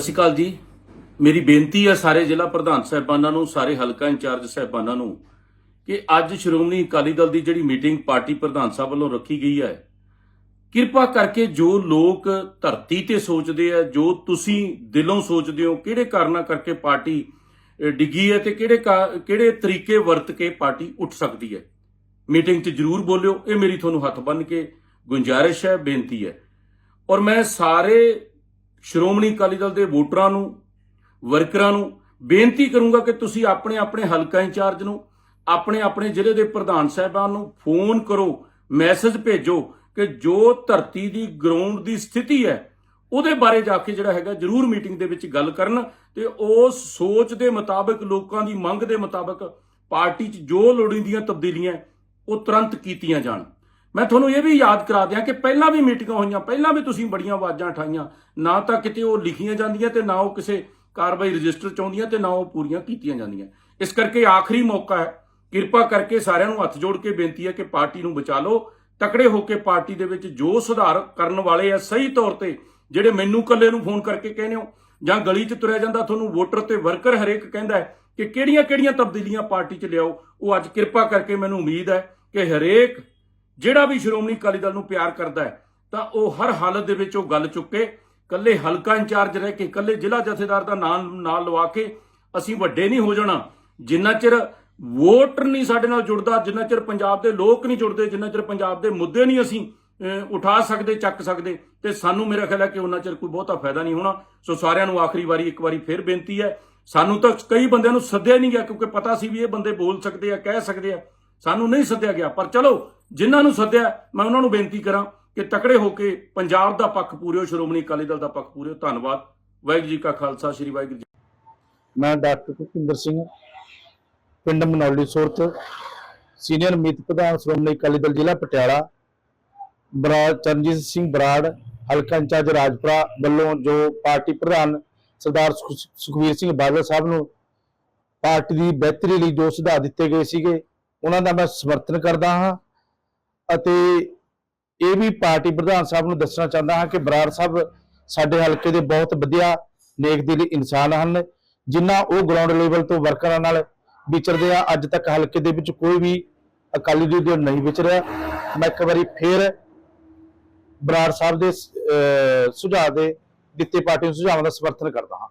ਸਤਿ ਸ਼੍ਰੀ ਅਕਾਲ ਜੀ। ਮੇਰੀ ਬੇਨਤੀ ਹੈ ਸਾਰੇ ਜ਼ਿਲ੍ਹਾ ਪ੍ਰਧਾਨ ਸਾਹਿਬਾਨਾਂ ਨੂੰ, ਸਾਰੇ ਹਲਕਾ ਇੰਚਾਰਜ ਸਾਹਿਬਾਨਾਂ ਨੂੰ, ਕਿ ਅੱਜ ਸ਼੍ਰੋਮਣੀ ਅਕਾਲੀ ਦਲ ਦੀ ਜਿਹੜੀ ਮੀਟਿੰਗ ਪਾਰਟੀ ਪ੍ਰਧਾਨ ਸਾਹਿਬ ਵੱਲੋਂ ਰੱਖੀ ਗਈ ਹੈ, ਕਿਰਪਾ ਕਰਕੇ ਜੋ ਲੋਕ ਧਰਤੀ ਤੇ ਸੋਚਦੇ ਆ, ਜੋ ਤੁਸੀਂ ਦਿਲੋਂ ਸੋਚਦੇ ਹੋ, ਕਿਹੜੇ ਕਾਰਨਾਂ ਕਰਕੇ ਪਾਰਟੀ ਡਿੱਗੀ ਹੈ ਤੇ ਕਿਹੜੇ ਕਾ- ਕਿਹੜੇ ਤਰੀਕੇ ਵਰਤ ਕੇ ਪਾਰਟੀ ਉੱਠ ਸਕਦੀ ਹੈ। ਮੀਟਿੰਗ 'ਚ ਜਰੂਰ ਬੋਲਿਓ, ਇਹ ਮੇਰੀ ਤੁਹਾਨੂੰ ਹੱਥ ਬੰਨ ਕੇ ਗੁੰਜਾਰਿਸ਼ ਹੈ, ਬੇਨਤੀ ਹੈ। ਔਰ ਮੈਂ ਸਾਰੇ ਸ਼੍ਰੋਮਣੀ ਅਕਾਲੀ ਦਲ ਦੇ ਵੋਟਰਾਂ ਨੂੰ, ਵਰਕਰਾਂ ਨੂੰ ਬੇਨਤੀ ਕਰੂੰਗਾ ਕਿ ਤੁਸੀਂ ਆਪਣੇ ਆਪਣੇ ਹਲਕਾ ਇੰਚਾਰਜ ਨੂੰ, ਆਪਣੇ ਆਪਣੇ ਜ਼ਿਲ੍ਹੇ ਦੇ ਪ੍ਰਧਾਨ ਸਾਹਿਬਾਨ ਨੂੰ ਫੋਨ ਕਰੋ, ਮੈਸੇਜ ਭੇਜੋ ਕਿ ਜੋ ਧਰਤੀ ਦੀ ਗਰਾਊਂਡ ਦੀ ਸਥਿਤੀ ਹੈ, ਉਹਦੇ ਬਾਰੇ ਜਾ ਕੇ ਜਿਹੜਾ ਹੈਗਾ ਜਰੂਰ ਮੀਟਿੰਗ ਦੇ ਵਿੱਚ ਗੱਲ ਕਰਨ ਤੇ ਉਸ ਸੋਚ ਦੇ ਮੁਤਾਬਕ, ਲੋਕਾਂ ਦੀ ਮੰਗ ਦੇ ਮੁਤਾਬਕ ਪਾਰਟੀ 'ਚ ਜੋ ਲੋੜੀਂਦੀਆਂ ਤਬਦੀਲੀਆਂ ਉਹ ਤੁਰੰਤ ਕੀਤੀਆਂ ਜਾਣ। ਮੈਂ ਤੁਹਾਨੂੰ ਇਹ ਵੀ ਯਾਦ ਕਰਾ ਦਿਆਂ ਕਿ ਪਹਿਲਾਂ ਵੀ ਮੀਟਿੰਗਾਂ ਹੋਈਆਂ, ਪਹਿਲਾਂ ਵੀ ਤੁਸੀਂ ਬੜੀਆਂ ਆਵਾਜ਼ਾਂ ਉਠਾਈਆਂ। ਨਾ ਤਾਂ ਕਿਤੇ ਉਹ ਲਿਖੀਆਂ ਜਾਂਦੀਆਂ ਤੇ ਨਾ ਉਹ ਕਿਸੇ ਕਾਰਵਾਈ ਰਜਿਸਟਰ ਚ ਆਉਂਦੀਆਂ ਤੇ ਨਾ ਉਹ ਪੂਰੀਆਂ ਕੀਤੀਆਂ ਜਾਂਦੀਆਂ। ਇਸ ਕਰਕੇ ਆਖਰੀ ਮੌਕਾ ਹੈ। ਕਿਰਪਾ ਕਰਕੇ ਸਾਰਿਆਂ ਨੂੰ ਹੱਥ ਜੋੜ ਕੇ ਬੇਨਤੀ ਹੈ ਕਿ ਪਾਰਟੀ ਨੂੰ ਬਚਾ ਲਓ। ਤਕੜੇ ਹੋ ਕੇ ਪਾਰਟੀ ਦੇ ਵਿੱਚ ਜੋ ਸੁਧਾਰ ਕਰਨ ਵਾਲੇ ਆ, ਸਹੀ ਤੌਰ ਤੇ ਜਿਹੜੇ ਮੈਨੂੰ ਕੱਲੇ ਨੂੰ ਫੋਨ ਕਰਕੇ ਕਹਿੰਦੇ ਹੋ ਜਾਂ ਗਲੀ 'ਚ ਤੁਰਿਆ ਜਾਂਦਾ, ਤੁਹਾਨੂੰ ਵੋਟਰ ਤੇ ਵਰਕਰ ਹਰੇਕ ਕਹਿੰਦਾ ਹੈ ਕਿ ਕਿਹੜੀਆਂ-ਕਿਹੜੀਆਂ ਤਬਦੀਲੀਆਂ ਪਾਰਟੀ 'ਚ ਲਿਆਓ। ਉਹ ਅੱਜ ਕਿਰਪਾ ਕਰਕੇ ਮੈਨੂੰ ਉਮੀਦ ਹੈ ਕਿ ਹਰੇਕ ਜਿਹੜਾ ਵੀ ਸ਼੍ਰੋਮਣੀ ਅਕਾਲੀ ਦਲ ਨੂੰ ਪਿਆਰ ਕਰਦਾ ਹੈ, ਤਾਂ ਉਹ ਹਰ ਹਾਲਤ ਦੇ ਵਿੱਚ ਉਹ ਗੱਲ ਚੁੱਕੇ ਕੱਲੇ ਹਲਕਾ ਇੰਚਾਰਜ ਰਹਿ ਕੇ ਕੱਲੇ ਜ਼ਿਲ੍ਹਾ ਜਥੇਦਾਰ ਦਾ ਨਾਮ ਨਾਲ ਲਵਾ ਕੇ ਅਸੀਂ ਵੱਡੇ ਨਹੀਂ ਹੋ ਜਾਣਾ। ਜਿੰਨਾ ਚਿਰ ਵੋਟ ਨਹੀਂ ਸਾਡੇ ਨਾਲ ਜੁੜਦਾ, ਜਿੰਨਾ ਚਿਰ ਪੰਜਾਬ ਦੇ ਲੋਕ ਨਹੀਂ ਜੁੜਦੇ, ਜਿੰਨਾ ਚਿਰ ਪੰਜਾਬ ਦੇ ਮੁੱਦੇ ਨਹੀਂ ਅਸੀਂ ਉਠਾ ਸਕਦੇ, ਚੱਕ ਸਕਦੇ, ਤੇ ਸਾਨੂੰ ਮੇਰਾ ਖਿਆਲ ਹੈ ਕਿ ਉਹਨਾਂ ਚਿਰ ਕੋਈ ਬਹੁਤਾ ਫਾਇਦਾ ਨਹੀਂ ਹੋਣਾ। ਸੋ ਸਾਰਿਆਂ ਨੂੰ ਆਖਰੀ ਵਾਰੀ, ਇੱਕ ਵਾਰੀ ਫੇਰ ਬੇਨਤੀ ਹੈ, ਸਾਨੂੰ ਤਾਂ ਕਈ ਬੰਦਿਆਂ ਨੂੰ ਸੱਦਿਆ ਨਹੀਂ ਗਿਆ, ਕਿਉਂਕਿ ਪਤਾ ਸੀ ਵੀ ਇਹ ਬੰਦੇ ਬੋਲ ਸਕਦੇ ਆ, ਕਹਿ ਸਕਦੇ ਆ। ਸਾਨੂੰ ਨਹੀਂ ਸੱਦਿਆ ਗਿਆ, ਪਰ ਚਲੋ ਜਿਨ੍ਹਾਂ ਨੂੰ ਸੱਦਿਆ, ਮੈਂ ਉਹਨਾਂ ਨੂੰ ਬੇਨਤੀ ਕਰਾਂ ਕਿ ਤਕੜੇ ਹੋ ਕੇ ਪੰਜਾਬ ਦਾ ਪੱਖ ਪੂਰਿਓ, ਸ਼੍ਰੋਮਣੀ ਅਕਾਲੀ ਦਲ ਦਾ ਪੱਖ ਪੂਰਿਓ। ਧੰਨਵਾਦ। ਵਾਹਿਗੁਰੂ ਜੀ ਕਾ ਖਾਲਸਾ, ਸ੍ਰੀ ਵਾਹਿਗੁਰੂ ਜੀ ਮੈਂ ਡਾਕਟਰ ਭੁਪਿੰਦਰ ਸਿੰਘ, ਪਿੰਡ ਮਨੌਲੀ ਸੁਰਤ, ਸੀਨੀਅਰ ਮੀਤ ਪ੍ਰਧਾਨ ਸ਼੍ਰੋਮਣੀ ਅਕਾਲੀ ਦਲ ਜ਼ਿਲ੍ਹਾ ਪਟਿਆਲਾ, ਬਰਾੜ ਚਰਨਜੀਤ ਸਿੰਘ ਬਰਾੜ, ਹਲਕਾ ਇੰਚਾਰਜ ਰਾਜਪੁਰਾ ਵੱਲੋਂ ਜੋ ਪਾਰਟੀ ਪ੍ਰਧਾਨ ਸਰਦਾਰ ਸੁਖ- ਸੁਖਬੀਰ ਸਿੰਘ ਬਾਦਲ ਸਾਹਿਬ ਨੂੰ ਪਾਰਟੀ ਦੀ ਬਿਹਤਰੀ ਲਈ ਜੋ ਸੁਝਾਅ ਦਿੱਤੇ ਗਏ ਸੀਗੇ, ਉਹਨਾਂ ਦਾ ਮੈਂ ਸਮਰਥਨ ਕਰਦਾ ਹਾਂ। ਅਤੇ ਇਹ ਵੀ ਪਾਰਟੀ ਪ੍ਰਧਾਨ ਸਾਹਿਬ ਨੂੰ ਦੱਸਣਾ ਚਾਹੁੰਦਾ ਹਾਂ ਕਿ ਬਰਾੜ ਸਾਹਿਬ ਸਾਡੇ ਹਲਕੇ ਦੇ ਬਹੁਤ ਵਧੀਆ ਨੇਕ ਦਿਲ ਇਨਸਾਨ ਹਨ ਜਿਨ੍ਹਾਂ ਉਹ ਗਰਾਊਂਡ ਲੈਵਲ ਤੋਂ ਵਰਕਰਾਂ ਨਾਲ ਵਿਚਰਦੇ ਆ ਅੱਜ ਤੱਕ ਹਲਕੇ ਦੇ ਵਿੱਚ ਕੋਈ ਵੀ ਅਕਾਲੀ ਦਲ ਲੀਡਰ ਨਹੀਂ ਵਿਚਰਿਆ ਮੈਂ ਇੱਕ ਵਾਰੀ ਫੇਰ ਬਰਾੜ ਸਾਹਿਬ ਦੇ ਅਹ, ਸੁਝਾਅ ਦੇ ਦਿੱਤੇ ਪਾਰਟੀ ਨੂੰ ਸੁਝਾਵਾਂ ਦਾ ਸਮਰਥਨ ਕਰਦਾ ਹਾਂ।